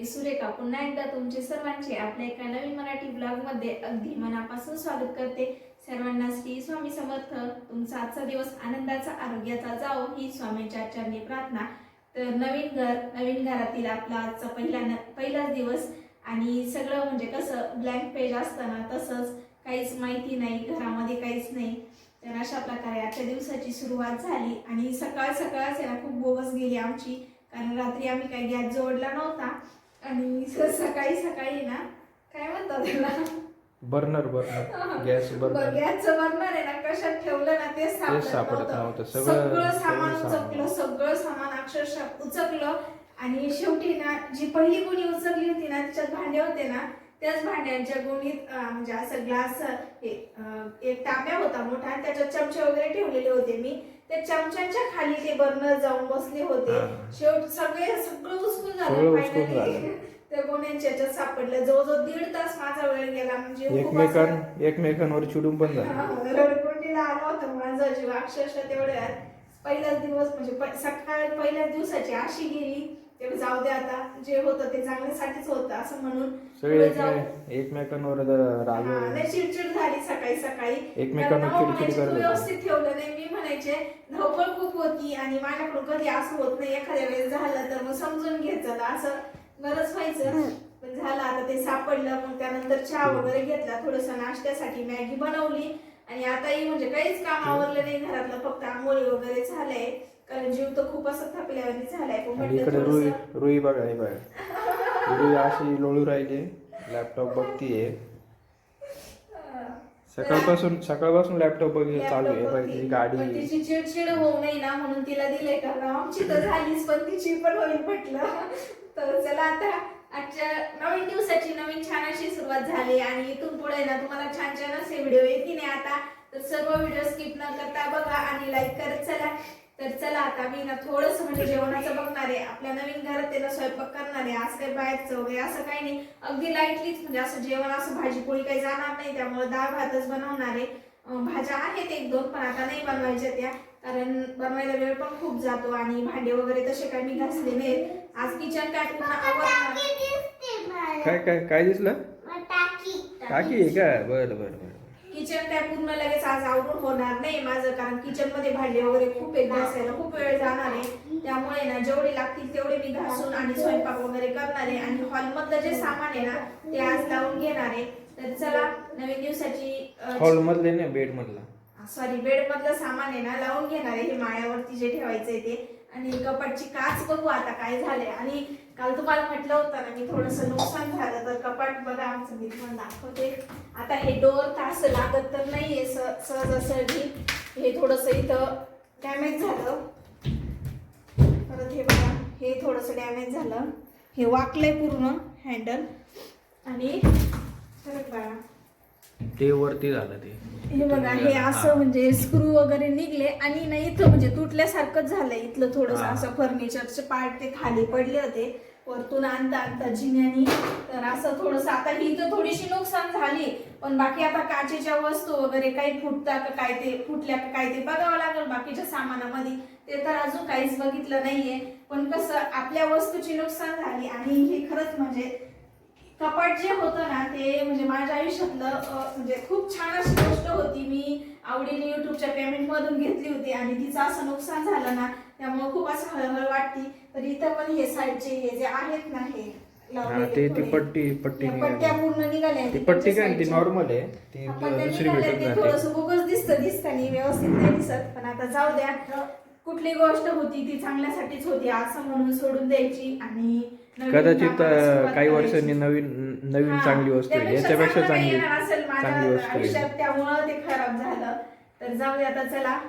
मी सुरेखा पुन्हा एकदा तुमचे सर्वांचे आपल्या एका नवीन मराठी ब्लॉगमध्ये अगदी मनापासून स्वागत करते. सर्वांना श्री स्वामी समर्थ. तुमचा आजचा दिवस आनंदाचा आरोग्याचा जाओ ही स्वामींच्या चरणी प्रार्थना. तर नवीन घर नवीन घरातील आपला आजचा पहिला न पहिलाच दिवस. आणि सगळं म्हणजे कसं ब्लँक पेज असताना तसंच काहीच माहिती नाही घरामध्ये काहीच नाही. तर अशा प्रकारे आजच्या दिवसाची सुरुवात झाली. आणि सकाळ सकाळच याला खूप बोगस गेली आमची. कारण रात्री आम्ही काही गॅस जोडला नव्हता. आणि सकाळी सकाळी ना काय म्हणतात त्याला? Burner burner. Gas burner. गॅसचं बर्नर आहे ना कशात ठेवलं ना तेच सापडत नव्हतं. सगळं- सामान. उचकलं सगळं सामान अक्षरशः उचकलं. आणि शेवटी ना जी पहिली गुणी उचकली होती ना तिच्यात भांडे होते ना त्याच भांड्यांच्या गुणीत म्हणजे असं ग्लास एक तांब्या होता मोठा त्याच्यात चमचे वगैरे ठेवलेले होते मी. त्या चमच्यांच्या खाली ते बर्नर जाऊन बसले होते. शेवट सगळे सगळं उचकून झालं. त्या गोण्यांच्या याच्यात सापडलं. जवळजवळ दीड तास माझा वेळ गेला. म्हणजे एकमेकांवर चिडून पण झालं. रडकुंडीला आलो होतं माझा जीव. अक्षरशः तेवढ्यात पहिलाच दिवस म्हणजे सकाळ पहिल्याच दिवसाची अशी गेली. तेव्हा जाऊ दे आता जे होतं ते चांगल्यासाठीच होतं असं म्हणून सगळे पुढे जाऊ. एकमे- एकमेकांवर राग हा, लय चिडचिड झाली सकाळी सकाळी. एकमेकांना कारण चिडचिड म्हणायचे, करत तू होते. व्यवस्थित ठेवलं नाही. मी म्हणायचे धावपळ खूप होती आणि माझ्याकडून कधी असं होत नाही एखाद्या वेळेस झालं तर मग समजून घ्यायचं. चला असं बरंच व्हायचं. पण झालं आता ते सापडलं मग त्यानंतर चहा वगैरे घेतला थोडस नाश्त्यासाठी मॅगी बनवली. आणि आताही म्हणजे काहीच काम आवरलं नाही घरातलं फक्त आंघोळी वगैरे झालंय. कारण जीव तर खूप असं थकल्यावानी झालाय पण आणि म्हटलं इकडे रुई थोडंसं- रुई बघा हे बघा. रुई अशी लोळू राहिली लॅपटॉप बघतीये. सकाळपासून सकाळपासून लॅपटॉप बघ चालू आहे बघ पण गाडी. तिची चिडचिड होऊ नये ना म्हणून तिला दिलंय कारण आमची तर झालीच पण तिची पण होईल म्हटलं. तर चला आता आजच्या नवीन दिवसाची नवीन छान अशी सुरुवात झाली आणि इथून पुढे ना तुम्हाला छान छान असे व्हिडिओ येतील नाही आता. तर सर्व व्हिडिओ स्किप न करता बघा आणि लाईक करत चला. तर चला आता मी ना थोडस म्हणजे जेवणाचं बघणार आहे. आपल्या नवीन घरात त्याला स्वयंपाक करणार आहे. आज काही बाहेरचं वगैरे असं काही नाही. अगदी लाईटलीच म्हणजे असं जेवण असं भाजी पोळी काही जाणार नाही. त्यामुळे डाळ भातच बनवणार आहे. भाज्या आहेत एक दोन पण आता नाही बनवायच्या त्या. कारण बनवायला वेळ पण खूप जातो आणि भांडे वगैरे तसे काही मी घासले नाहीत. आज किचन काय पूर्ण आवडणार काय काय काय दिसलं? टाकी आहे का? बरं बरं बरं. किचन काय पूर्ण लगेच आज आवरून होणार नाही माझं कारण किचनमध्ये भांडे वगैरे खूप एक घासायला खूप वेळ जाणार आहे. त्यामुळे ना जेवढे लागतील तेवढे मी घासून आणि स्वयंपाक वगैरे करणार आहे. आणि हॉल मधलं जे सामान आहे ना ते आज लावून घेणार आहे. तर चला नवीन दिवसाची हॉल मधले नाही बेड मधला सॉरी बेड मधलं सामान आहे ना लावून घेणार आहे. हे माळ्यावरती जे ठेवायचंय ते. आणि कपाटची काच बघू आता काय झालंय. आणि काल तुम्हाला म्हटलं होतं ना मी थोडस नुकसान झालं तर कपाट बघा आमचं मी तुम्हाला दाखवते. आता हे डोर तर असं लागत तर नाही आहे स- सहजासहजी हे थोडस इथं डॅमेज झालं. परत हे बघा हे थोडस डॅमेज झालं. हे वाकलंय पूर्ण हँडल आणि परत बघा. ते वरती झालं ते. हे बघा हे असं म्हणजे स्क्रू वगैरे निघले आणि ना इथं म्हणजे तुटल्यासारखंच झालंय इथलं थोडस. असं फर्निचरचे पार्ट ते खाली पडले होते. वरतून आणता आणता जिन्यानी. तर असं थोडस आता ही तर थोडीशी नुकसान झाली. पण बाकी आता काचेच्या वस्तू वगैरे काही फुटता का काय ते फुटल्या का काय ते बघावं लागेल बाकीच्या सामानामध्ये. ते तर अजून काहीच बघितलं नाहीये. पण कसं आपल्या वस्तूची नुकसान झाली आणि हे खरंच म्हणजे कपाट जे होतं ना ते म्हणजे माझ्या आयुष्यातलं म्हणजे खूप छान अशी गोष्ट होती. मी आवडीने युट्यूबच्या पेमेंट मधून घेतली होती आणि तिचं असं नुकसान झालं ना त्यामुळे खूप असं हळहळ वाटती तर इथं पण हे साईडचे हे जे आहेत ना हे हा ते ती पट्टी पट्टी पट्ट्या निघाली पूर्ण निघाल्या ती पट्टी काय ती. नॉर्मल आहे. ती दुसरी निघाले भेटून ते जाते थोडस बोगस दिसतं दिसतानी व्यवस्थित नाही दिसत. पण आता जाऊ द्या. कुठली गोष्ट होती ती चांगल्यासाठीच होती असं म्हणून सोडून द्यायची. आणि कदाचित अं, काही. वर्षांनी नवीन नवीन चांगली वस्तू याच्यापेक्षा चांगलं चांगली वस्तू आयुष्यात त्यामुळं ते खराब झालं. तर जाऊ दे आता चला.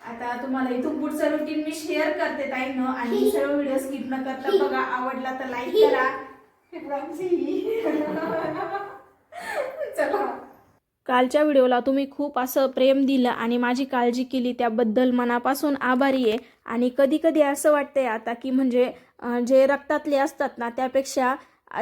आता तुम्हाला इथून पुढचं रुटीन मी शेअर करते ताईनं. आणि सर्व व्हिडिओ स्किप न करता बघा आवडला तर लाईक करा. चला. कालच्या व्हिडिओला तुम्ही खूप असं प्रेम दिलं आणि माझी काळजी केली. त्याबद्दल मनापासून आभारी आहे. आणि कधी कधी असं वाटतंय आता की म्हणजे जे रक्तातले असतात ना त्यापेक्षा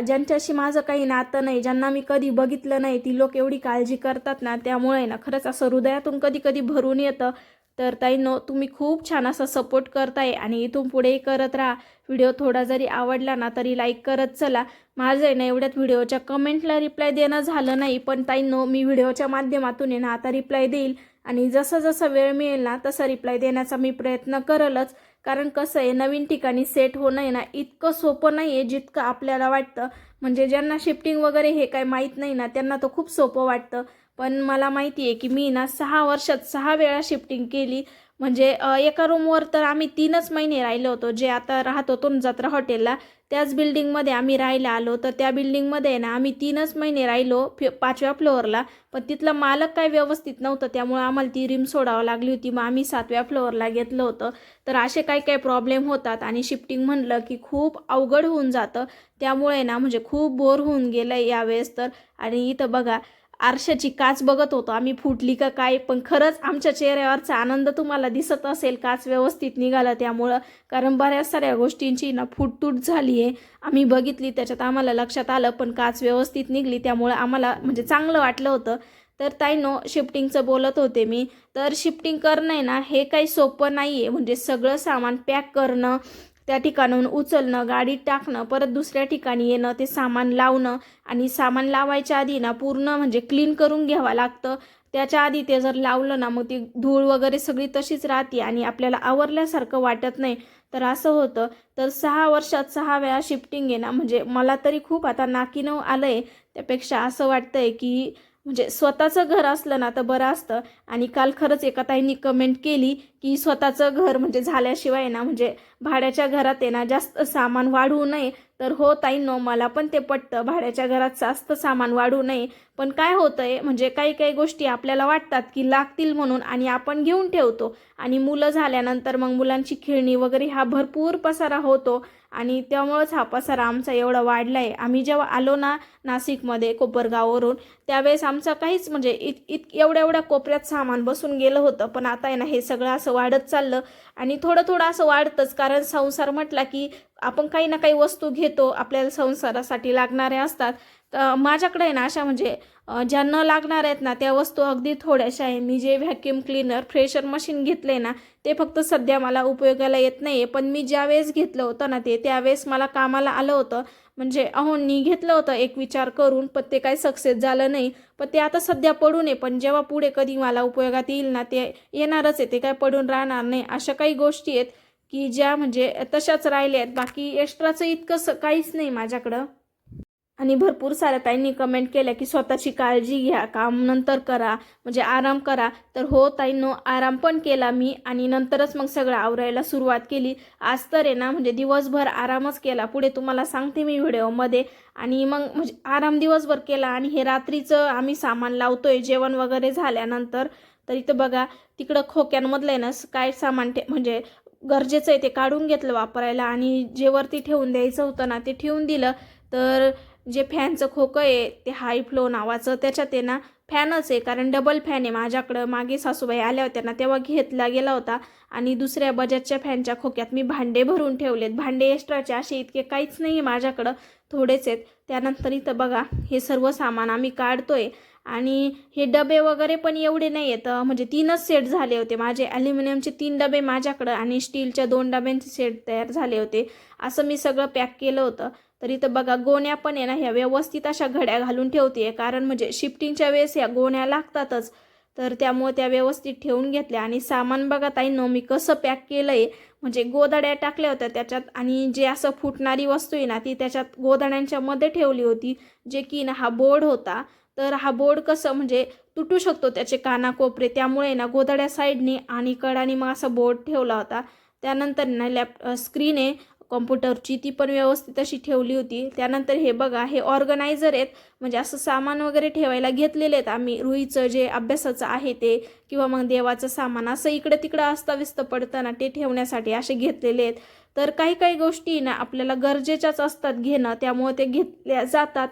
ज्यांच्याशी माझं काही नातं नाही ज्यांना मी कधी बघितलं नाही ती लोक एवढी काळजी करतात ना त्यामुळे ना खरंच असं हृदयातून कधी कधी भरून येतं. तर ताईनो तुम्ही खूप छान असा सपोर्ट करताय आणि इथून पुढेही करत राहा. व्हिडिओ थोडा जरी आवडला ना तरी लाईक करत चला. माझं आहे ना एवढ्यात व्हिडिओच्या कमेंटला रिप्लाय देणं झालं नाही पण ताईंनो मी व्हिडिओच्या माध्यमातून आहे ना आता रिप्लाय देईल. आणि जसं जसं वेळ मिळेल ना तसा रिप्लाय देण्याचा मी प्रयत्न करलच. कारण कसं आहे नवीन ठिकाणी सेट होणं आहे ना इतकं सोपं नाही आहे जितकं आपल्याला वाटतं. म्हणजे ज्यांना शिफ्टिंग वगैरे हे काय माहीत नाही ना त्यांना तर खूप सोपं वाटतं. पण मला माहिती आहे की मी ना सहा वर्षात सहा वेळा शिफ्टिंग केली. म्हणजे एका रूमवर तर आम्ही तीनच महिने राहिलो होतो. जे आता राहत होतो जत्रा हॉटेलला त्याच बिल्डिंगमध्ये आम्ही राहायला आलो. तर त्या बिल्डिंगमध्ये आहे ना आम्ही तीनच महिने राहिलो फि पाचव्या फ्लोअरला पण तिथलं मालक काय व्यवस्थित नव्हतं. त्यामुळे आम्हाला ती रिम सोडावं लागली होती. मग आम्ही सातव्या फ्लोअरला घेतलं होतं. तर असे काही काही प्रॉब्लेम होतात आणि शिफ्टिंग म्हणलं की खूप अवघड होऊन जातं. त्यामुळे ना म्हणजे खूप बोर होऊन गेलं यावेळेस तर. आणि इथं बघा आरशाची काच बघत होतो आम्ही फुटली का काय पण खरंच आमच्या चेहऱ्यावरचा आनंद तुम्हाला दिसत असेल काच व्यवस्थित निघाला त्यामुळं. कारण बऱ्याच साऱ्या गोष्टींची ना फुटतूट झाली आहे आम्ही बघितली त्याच्यात आम्हाला लक्षात आलं पण काच व्यवस्थित निघली त्यामुळं आम्हाला म्हणजे चांगलं वाटलं होतं. तर ताईनो शिफ्टिंगचं बोलत होते मी. तर शिफ्टिंग करणं आहे ना हे काही सोपं नाही आहे म्हणजे सगळं सामान पॅक करणं त्या ठिकाणाहून उचलणं गाडीत टाकणं परत दुसऱ्या ठिकाणी येणं ते सामान लावणं आणि सामान लावायच्या आधी ना पूर्ण म्हणजे क्लीन करून घ्यावं लागतं. त्याच्या आधी ते जर लावलं ना मग ती धूळ वगैरे सगळी तशीच राहते आणि आपल्याला आवरल्यासारखं वाटत नाही. तर असं होतं. तर सहा वर्षात सहा वेळा शिफ्टिंग आहे ना म्हणजे मला तरी खूप आता नाकीनं आलं आहे त्यापेक्षा असं वाटतंय की म्हणजे स्वतःचं घर असलं ना तर बरं असतं. आणि काल खरंच एका ताईंनी कमेंट केली की स्वतःचं घर म्हणजे झाल्याशिवाय ना म्हणजे भाड्याच्या घरात आहे ना जास्त सामान वाढवू नये. तर हो ताईंनो मला पण ते पटतं. भाड्याच्या घरात जास्त सामान वाढू नये. पण काय होतंय म्हणजे काही काही गोष्टी आपल्याला वाटतात की लागतील म्हणून आणि आपण घेऊन ठेवतो. आणि मुलं झाल्यानंतर मग मुलांची खेळणी वगैरे हा भरपूर पसारा होतो. आणि त्यामुळंच हा पसारा आमचा एवढा वाढला आहे आम्ही जेव्हा आलो ना नाशिकमध्ये कोपरगाववरून त्यावेळेस आमचा काहीच म्हणजे इत इत एवढ्या एवढ्या कोपऱ्यात सामान बसून गेलं होतं. पण आता आहे ना हे सगळं असं वाढत चाललं आणि थोडं थोडं असं वाढतंच. कारण संसार म्हटला की आपण काही ना काही वस्तू घेतो आपल्याला संसारासाठी लागणाऱ्या असतात. तर माझ्याकडे आहे ना अशा म्हणजे ज्या न लागणार आहेत ना त्या वस्तू अगदी थोड्याशा आहे. मी जे व्हॅक्यूम क्लीनर फ्रेशर मशीन घेतले ना ते फक्त सध्या मला उपयोगाला येत नाही आहे पण मी ज्यावेळेस घेतलं होतं ना ते त्यावेळेस मला कामाला आलं होतं. म्हणजे अहोंनी घेतलं होतं एक विचार करून पण ते काही सक्सेस झालं नाही. पण ते आता सध्या पडून आहे. पण जेव्हा पुढे कधी मला उपयोगात येईल ना ते येणारच आहे. ते काय पडून राहणार नाही. अशा काही गोष्टी आहेत. की ज्या म्हणजे तशाच राहिल्या आहेत. बाकी एक्स्ट्राचं इतकं काहीच नाही माझ्याकडं. आणि भरपूर साऱ्या ताईंनी कमेंट केल्या की स्वतःची काळजी घ्या काम नंतर करा म्हणजे आराम करा. तर हो ताईंनो आराम पण केला मी आणि नंतरच मग सगळं आवरायला सुरुवात केली. आज तर आहे ना म्हणजे दिवसभर आरामच केला. पुढे तुम्हाला सांगते मी व्हिडिओमध्ये. आणि मग म्हणजे आराम दिवसभर केला आणि हे रात्रीचं आम्ही सामान लावतोय जेवण वगैरे झाल्यानंतर. तर इथं बघा तिकडं खोक्यांमधलं आहे ना काय सामान ठे म्हणजे गरजेचं आहे ते काढून घेतलं वापरायला आणि जे वरती ठेवून द्यायचं होतं ना ते ठेवून दिलं. तर जे फॅनचं खोकं आहे ते हाय फ्लो नावाचं त्याच्यात आहे ना फॅनच आहे कारण डबल फॅन आहे. माझ्याकडं मागे सासूबाई आल्या होत्या ना तेव्हा घेतला गेला होता. आणि दुसऱ्या बजाजच्या फॅनच्या खोक्यात मी भांडे भरून ठेवलेत. भांडे एक्स्ट्राचे असे इतके काहीच नाही आहे माझ्याकडं थोडेच आहेत. त्यानंतर इथं बघा हे सर्व सामान आम्ही काढतोय. आणि हे डबे वगैरे पण एवढे नाही आहेत म्हणजे तीनच सेट झाले होते. माझे ॲल्युमिनियमचे तीन डबे माझ्याकडं आणि स्टीलच्या दोन डब्यांचे सेट तयार झाले होते. असं मी सगळं पॅक केलं होतं. तर इथं बघा गोण्या पण आहे ना ह्या व्यवस्थित अशा घड्या घालून ठेवते कारण म्हणजे शिफ्टिंगच्या वेळेस ह्या गोण्या लागतातच. तर त्यामुळे त्या व्यवस्थित ठेवून घेतल्या. आणि सामान बघा ताईंनो मी कसं पॅक केलं आहे म्हणजे गोदाड्या टाकल्या होत्या त्याच्यात. आणि जे असं फुटणारी वस्तू आहे ना ती त्याच्यात गोदाड्यांच्या मध्ये ठेवली होती. जे की ना हा बोर्ड होता. तर हा बोर्ड कसं म्हणजे तुटू शकतो त्याचे कानाकोपरे. त्यामुळे ना गोदाड्या साईडने आणि कडाने मग असा बोर्ड ठेवला होता. त्यानंतर ना लॅप स्क्रीन आहे कॉम्प्युटरची ती पण व्यवस्थित अशी ठेवली होती. त्यानंतर हे बघा हे ऑर्गनायझर आहेत. म्हणजे असं सामान वगैरे ठेवायला घेतलेले आहेत आम्ही. रुईचं जे अभ्यासाचं आहे ते किंवा मग देवाचं सामान असं इकडं तिकडं अस्ताव्यस्त पडतं ना ते ठेवण्यासाठी असे घेतलेले आहेत. तर काही काही गोष्टी ना आपल्याला गरजेच्याच असतात घेणं. त्यामुळे ते घेतल्या जातात.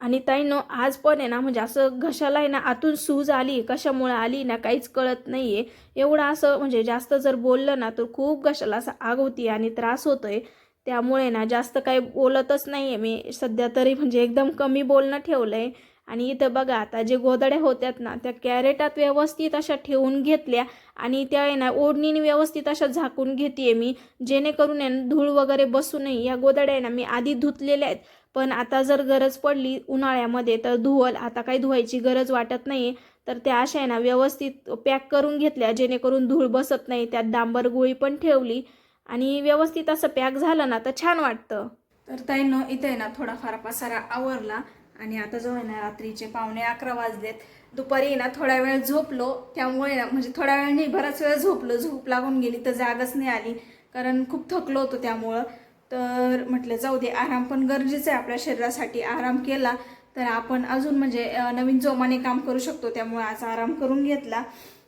आणि ताईनो आज पण आहे ना म्हणजे असं घशाला आहे ना आतून सूज आली कशामुळे आली ना काहीच कळत नाही आहे एवढं असं म्हणजे जास्त जर बोललं ना तर खूप घशाला असं आग होती आणि त्रास होतोय. त्यामुळे ना जास्त काही बोलतच नाही आहे मी. सध्या तरी म्हणजे एकदम कमी बोलणं ठेवलं आहे आणि इथं बघा आता जे गोदड्या होत्यात ना त्या कॅरेटात व्यवस्थित अशा ठेवून घेतल्या आणि त्या आहे ना ओढणीने व्यवस्थित अशा झाकून घेते मी. जेणेकरून आहे ना धूळ वगैरे बसू नये या गोदड्या आहे ना मी आधी धुतलेल्या आहेत. पण आता जर गरज पडली उन्हाळ्यामध्ये तर धुवल आता काही धुवायची गरज वाटत नाही तर त्या अशा आहे ना व्यवस्थित पॅक करून घेतल्या जेणेकरून धूळ बसत नाही त्यात डांबर गोळी पण ठेवली आणि व्यवस्थित असं पॅक झालं ना तर छान वाटतं. तर ताईनं इथे आहे ना थोडाफार पसारा आवरला आणि आता जो आहे ना रात्रीचे पावणे अकरा वाजलेत. दुपारी ना थोडा वेळ झोपलो त्यामुळे ना म्हणजे थोडा वेळ नाही बराच वेळ झोपलो. झोप लागून गेली तर जागच नाही आली कारण खूप थकलो होतो त्यामुळं. तर म्हटलं जाऊ दे आराम पण गरजेचं आहे आपल्या शरीरासाठी. आराम केला तर आपण अजून म्हणजे नवीन जोमाने काम करू शकतो. त्यामुळे आज आराम करून घेतला.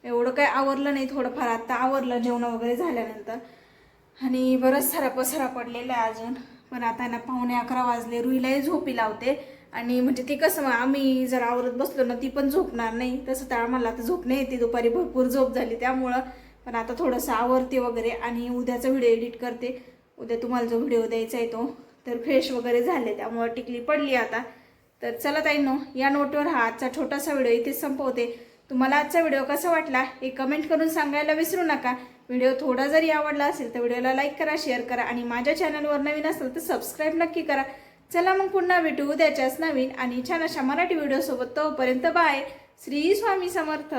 एवढं काय आवरलं नाही थोडंफार आत्ता आवरलं जेवण वगैरे झाल्यानंतर. आणि बरंच सारा पसरा पडलेला आहे अजून. पण आता ना पाहुणे अकरा वाजले रुईलाही झोपी लावते. आणि म्हणजे ती कसं आम्ही जर आवरत बसलो ना ती पण झोपणार नाही. तसं तर आम्हाला आता झोप नाही येते दुपारी भरपूर झोप झाली त्यामुळं. पण आता थोडंसं आवरते वगैरे आणि उद्याचा व्हिडिओ एडिट करते. उद्या तुम्हाला जो व्हिडिओ द्यायचा आहे तो. तर फ्रेश वगैरे झाले त्यामुळं टिकली पडली आता. तर चला ताईंनो या नोटवर हा आजचा छोटासा व्हिडिओ इथेच संपवते. तुम्हाला आजचा व्हिडिओ कसा वाटला हे कमेंट करून सांगायला विसरू नका. व्हिडिओ थोडा जरी आवडला असेल तर व्हिडिओला लाईक करा शेअर करा आणि माझ्या चॅनलवर नवीन असेल तर सबस्क्राईब नक्की करा. चला मग पुन्हा भेटू उद्याच्याच नवीन आणि छान अशा मराठी व्हिडिओसोबत तोपर्यंत बाय श्री स्वामी समर्थ.